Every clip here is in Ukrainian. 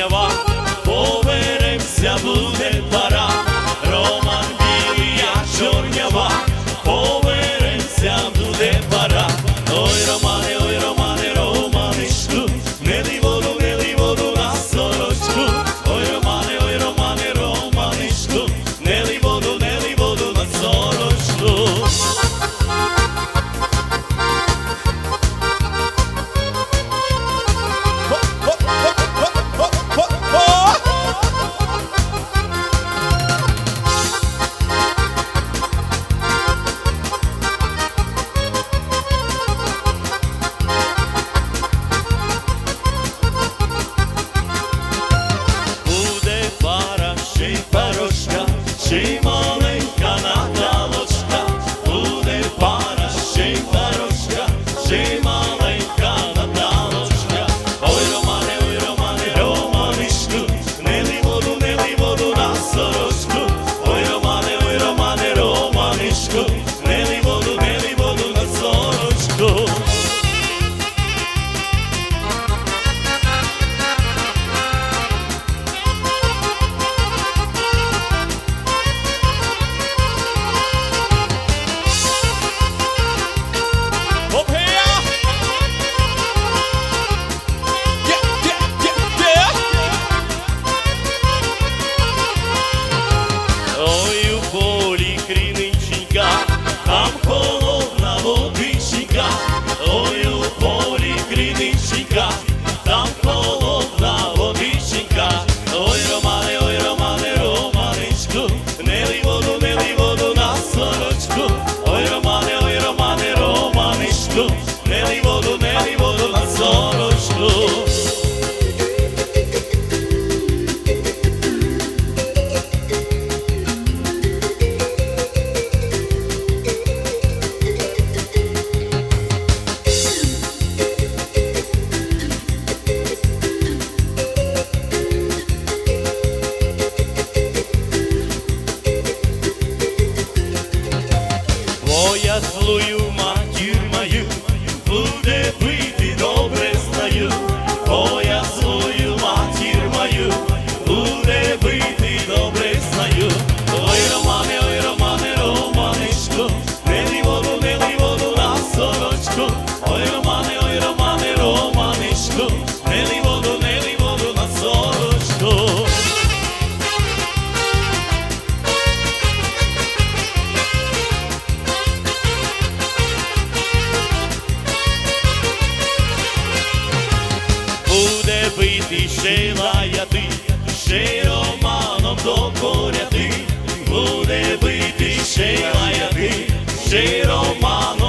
ಮಾಯವಾ Don't fall. Pracuju Пити, ще лаяти, ще романом докоряти, буде бити, ще лаяти, ще романом.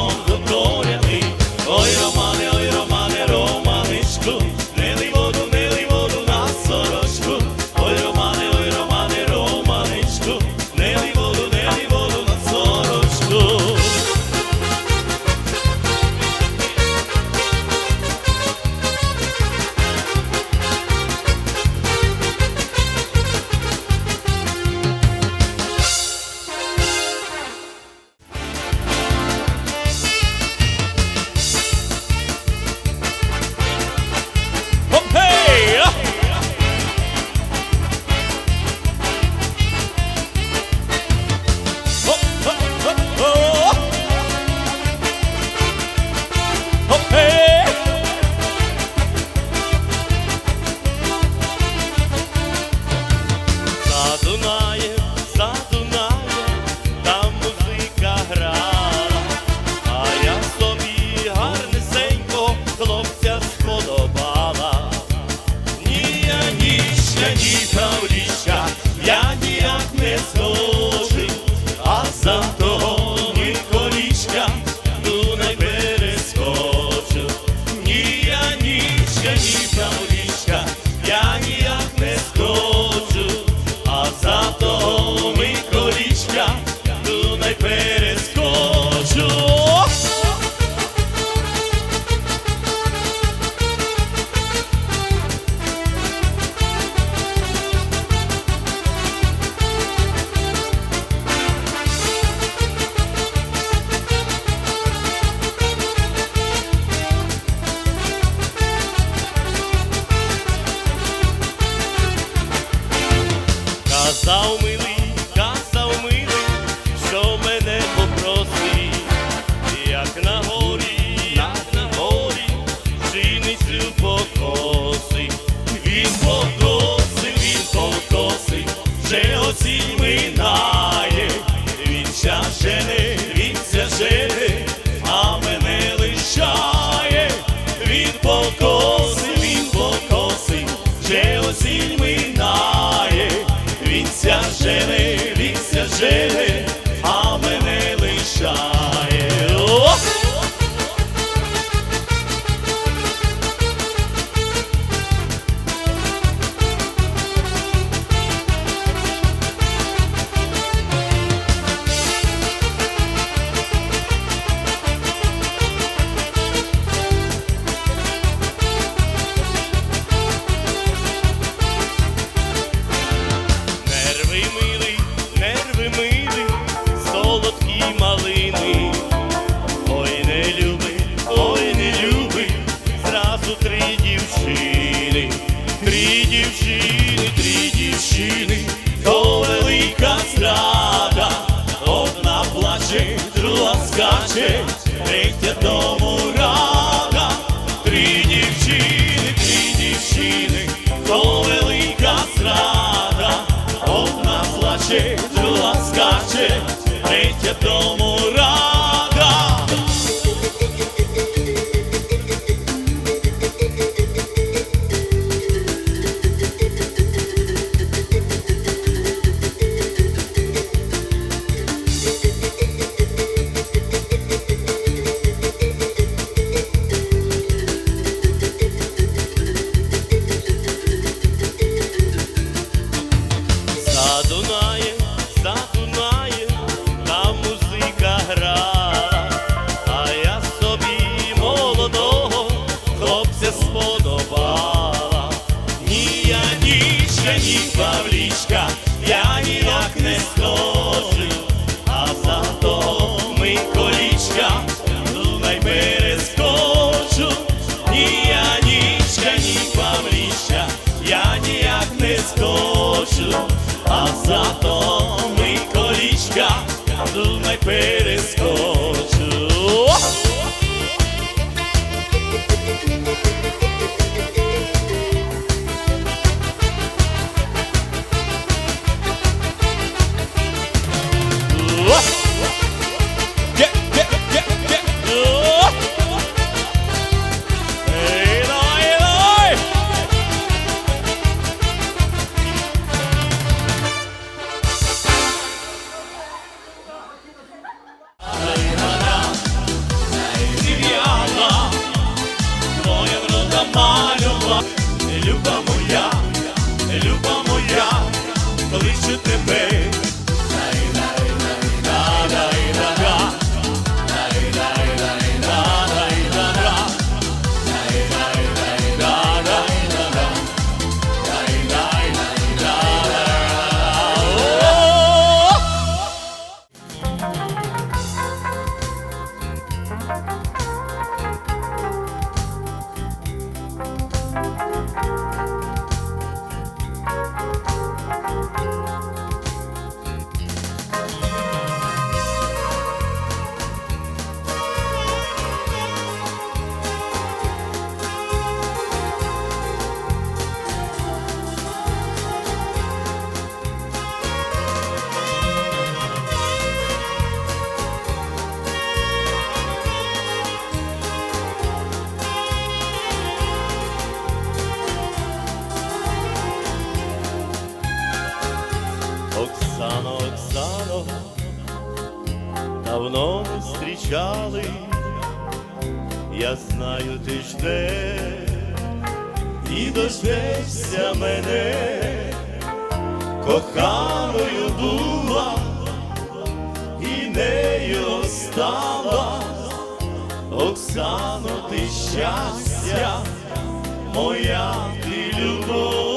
King. три колічка, ну, най перескочу, ні я нічка, ні павліща, я ніяк не скочу, а зато ми колічка, ну, най перескочу. заново давно ми зустрічали, я знаю, ти ждеш і дождешся мене, коханою була і нею стала, Оксано, ти щастя, моя ти любов.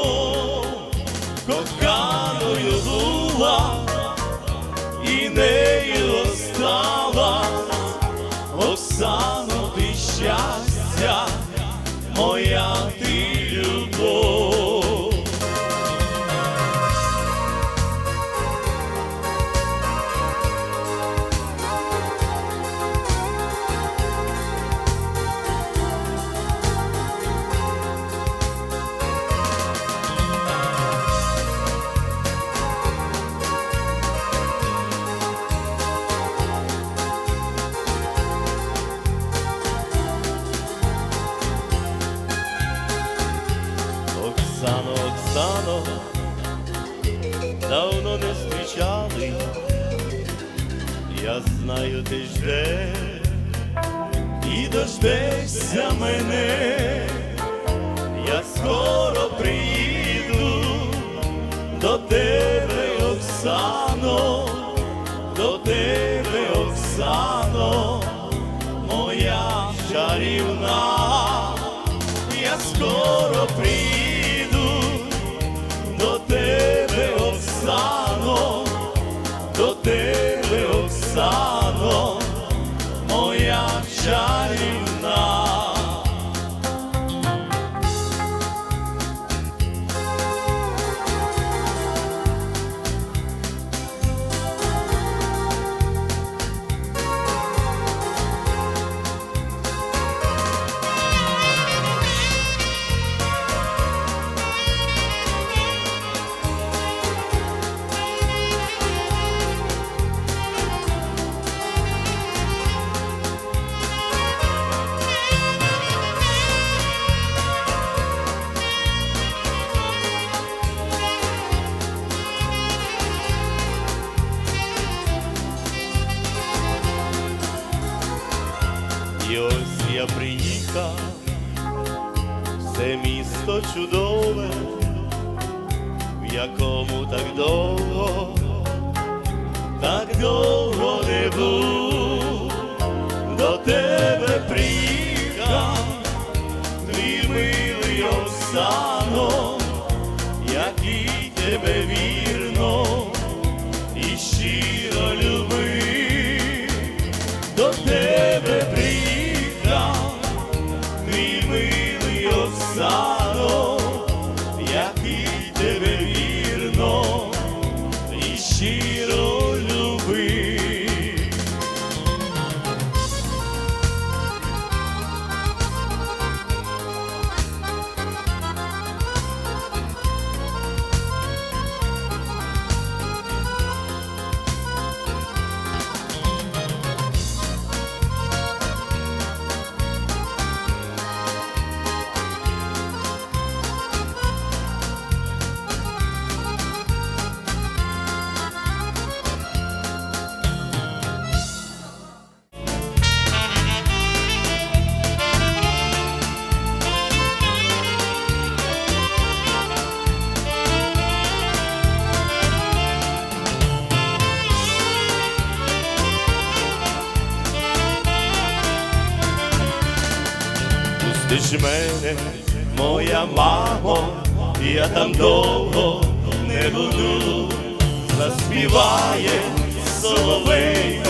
meio Оксано, давно не зустрічали, я знаю, ти ждеш і дождешся мене, я скоро приїду до тебе, тебе, місто чудове, в якому так довго, так довго мене, моя мамо, я там довго не буду, заспіває соловейко,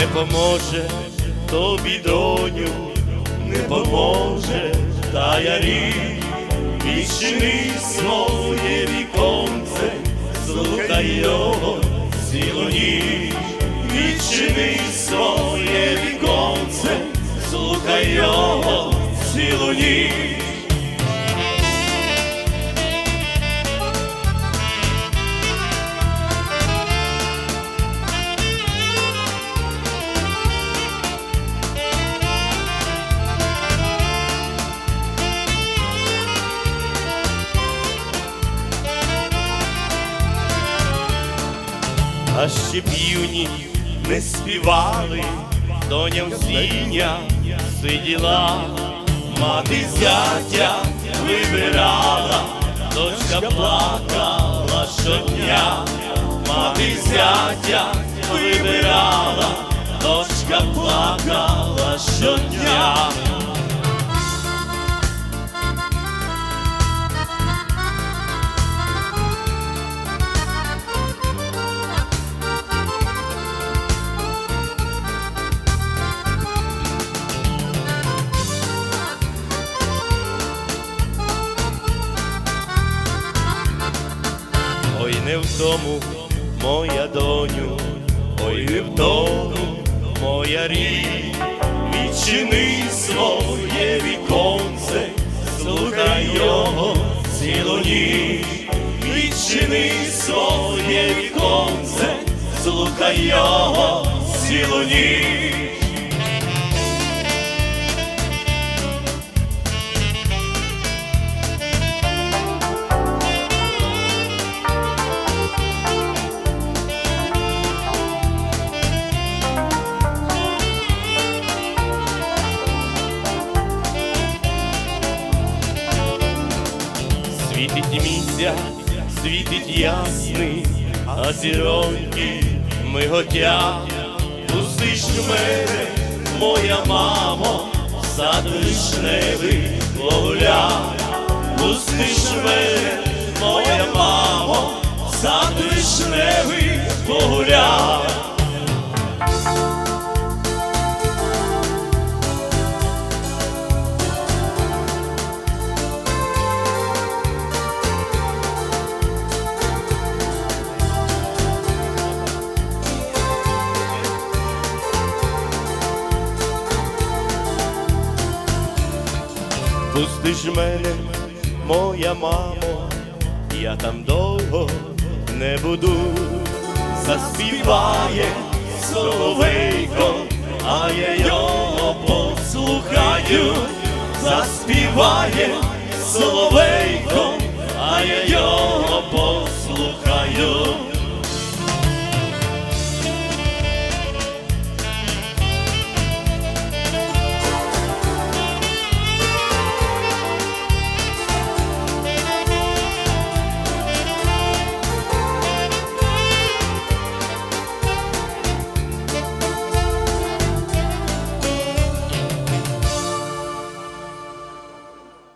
не поможе тобі доню, не поможе та я рік, відчини своє віконце, слухай його цілу ніч, відчини своє віконце, слухай його цілу ніч. Ще півні не співали, доня сіння сиділа, мати зятя вибирала, дочка плакала щодня, мати зятя вибирала, дочка плакала щодня. Його цілу ніч. Світить місяць, світить ясний, а зіроньки миготять. Пустиш мене, моя мамо, сад вишневий погулять. Пустиш мене, моя мамо, сад вишневий погулять. ж мене, моя мамо, я там довго не буду, заспіває соловейко, а я його послухаю, заспіває соловейко, а я його.